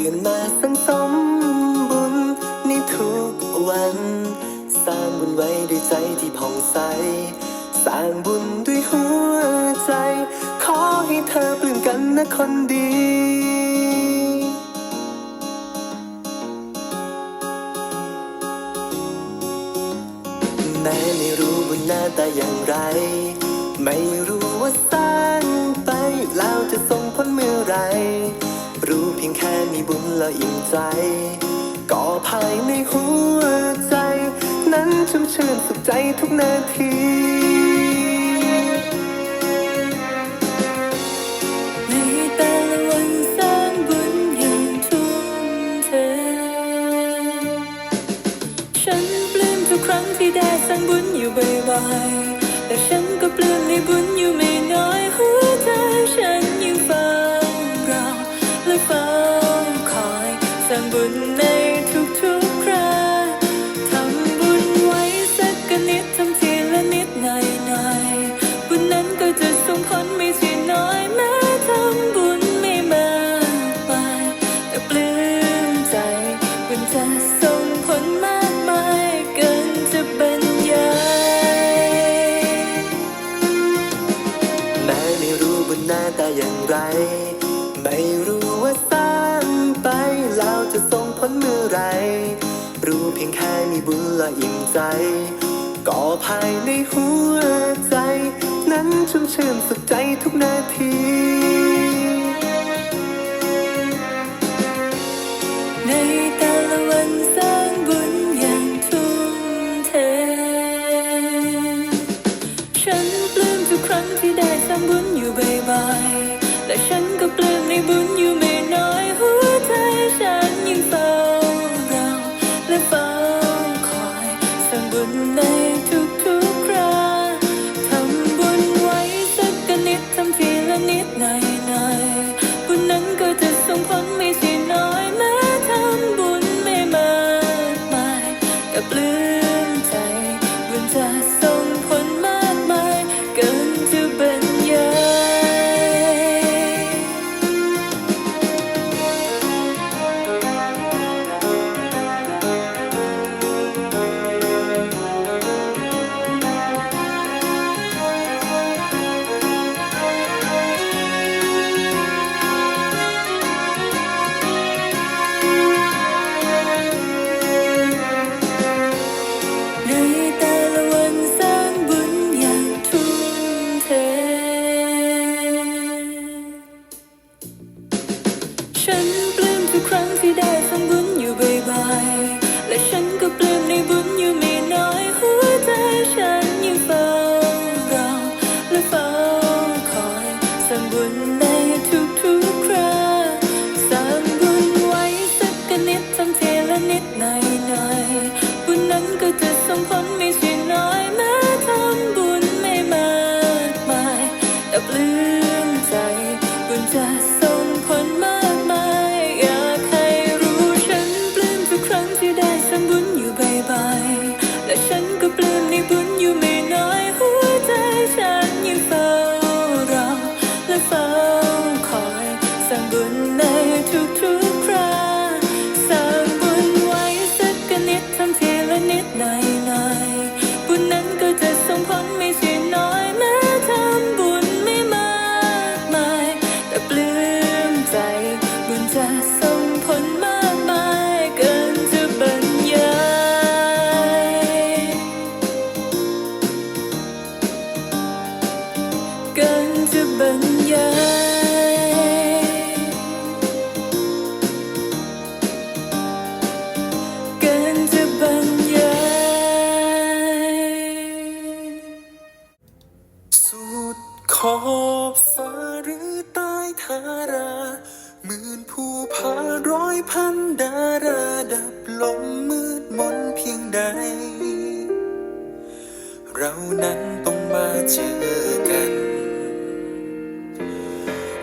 ตื่นมาสังสมบุญในทุกวัน สร้างบุญไว้ด้วยใจที่ผ่องใส สร้างบุญด้วยหัวใจ ขอให้เธอปลื้มกันนะคนดีแม้ไม่รู้บุญหน้าตาอย่างไร ไม่รู้ว่าสร้างไปแล้วจะส่งผลเมื่อไร เพียงแค่มีบุญแล้วอิ่มใจก็ภายในหัวใจ นั้นชุ่มชื่นสุขใจทุกนาทีในแต่ละวันสร้างบุญอย่างทุ่มเทฉันปลื้มทุกครั้งที่ได้สร้างบุญอยู่บ่อยๆ และอิ่มใจก็ภายในหัวใจ นั้นชุ่มชื่นสุดใจทุกนาทีในแต่ละวันส ส ฉั ส่งผลไม่ใช่น้อยแม้ทำบุญไม่มากมาย แต่ปลื้มใจบุญจะส่งผลมากมายเกินจะบรรยายเกินจะบรร ผาร้อยพันดาราดับลมมืดมนเพียงใด เรานั้นต้องมาเจอกัน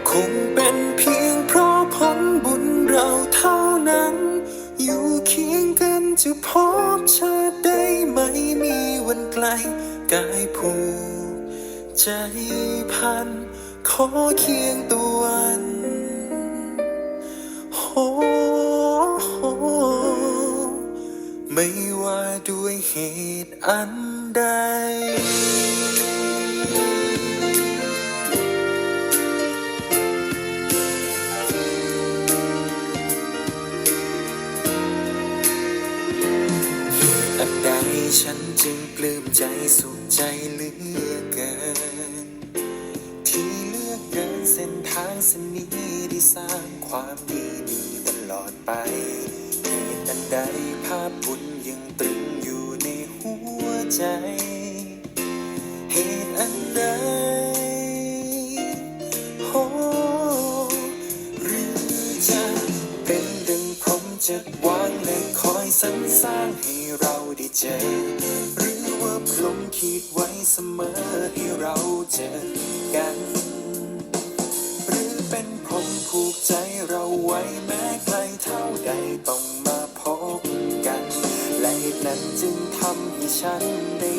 คงเป็นเพียงเพราะผลบุญเราเท่านั้น อยู่เคียงกันจะพบชาติได้ไม่มีวันไกลกายผูกใจพัน ขอเคียงตัววัน ไม่ว่าด้วยเหตุอันใดอันใดฉันจึงปลื้มใจสุขใจเหลือเกิน ที่เลือกเดินเส้นทางเส้นนี้ได้สร้างความดี ไปเหตุอันใดภาพบุญยังตรึงอยู่ในหัวใจ เหตุอันใดโอ้หรือจะเป็นดังพรหมจัดวางและคอยสรรสร้างให้เราได้เจอ หรือว่าพรมคิดไว้เสมอให้เราเจอกัน หรือเป็นพรหมผูกใจเราไว้แม้ ใดต้องมาพบกัน และเหตุนั้นจึงทำให้ฉันได้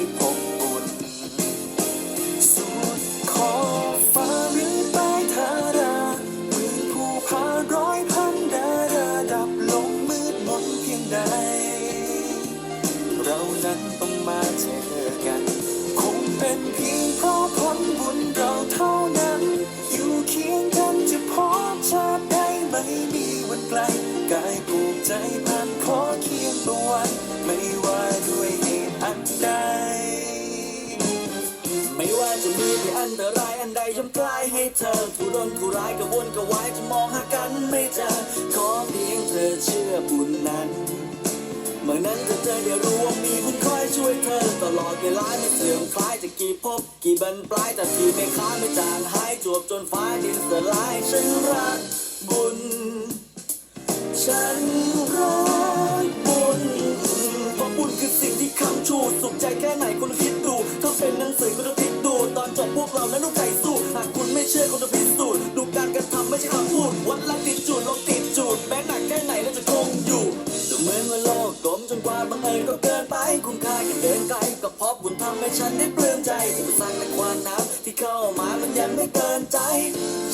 เคียงตัววันไม่ว่าด้วยเหตุอันใด ไม่ว่าจะมีแต่อันตรายอันใดย่อมกลายให้เธอทุรนทุรายกระวนกระวายจะมองหากันไม่เจอขอเพียงเธอเชื่อบุญนั้นเมื่อนั้นเธอจะได้รู้ว่ามีบุญคอยช่วยเธอ ตลอดเวลาไม่เสื่อมคลายจะกี่ภพกี่บรรปลายแต่ที่ไม่ค้าไม่จางหายจวบจนฟ้าดินสลายฉันรักบุญ ฉันรัก ใจแค่ไหนคุณคิดดูถ้าเป็นหนังสือก็ต้องคิดดู ตอนจบพวกเรานั้นต้องใจสู้หากคุณไม่เชื่อคุณต้องพิสูจน์ดูการกระทำไม่ใช่คำพูดวัดละติดจุดลงติดจุดแม้หนักแค่ไหนแล้วจะคงอยู่ดูเหมือนว่าโลกกลมจนกว่าบังเอิญก็เกินไปคุณค่ายังเดินไกลก็เพราะบุญทำให้ฉันได้ปลื้มใจอุปสรรคและความน้ำที่เข้ามามันยังไม่เกินใจ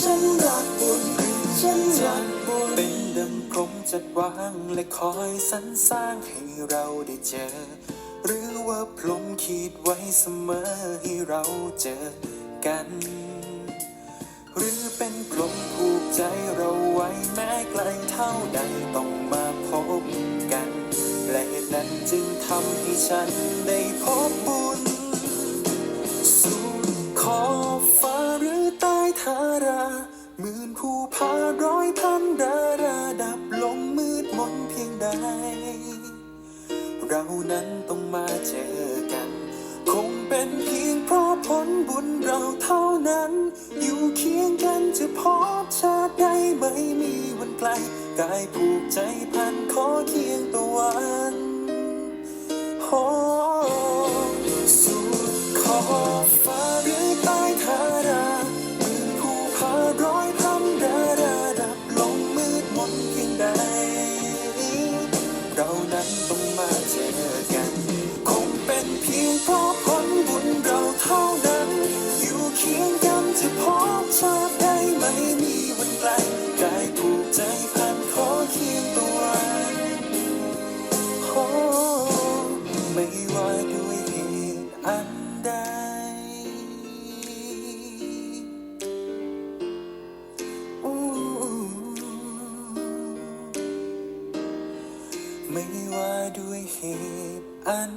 ฉันรักบุญฉันรักบุญเป็นดังพรมจัดวางและคอยสรรสร้างให้เราได้เจอ หรือว่าพรหมคิดไว้เสมอให้เราเจอกัน หรือเป็นพรหมผูกใจเราไว้แม้ไกลเท่าใดต้องมาพบกัน และเหตุนั้นจึงทำให้ฉันได้พบบุญสุดขอบฟ้าหรือใต้ธาราหมื่นผู้พาร้อยพันดาราดับลงมืดมนเพียงใด เรานั้นต้องมาเจอกัน คงเป็นเพียงเพราะผลบุญเราเท่านั้น อยู่เคียงกันจะพบชาติใดไม่มีวันไกลกายผูกใจพันขอเคียงตะวันโอ้ จะพบชาติใดไม่มีวันไกลกายผูกใจพันขอเคียงตัวโอ้ไม่ว่าด้วยเหตุอันใดอู้ไม่ว่าด้วยเหตุอัน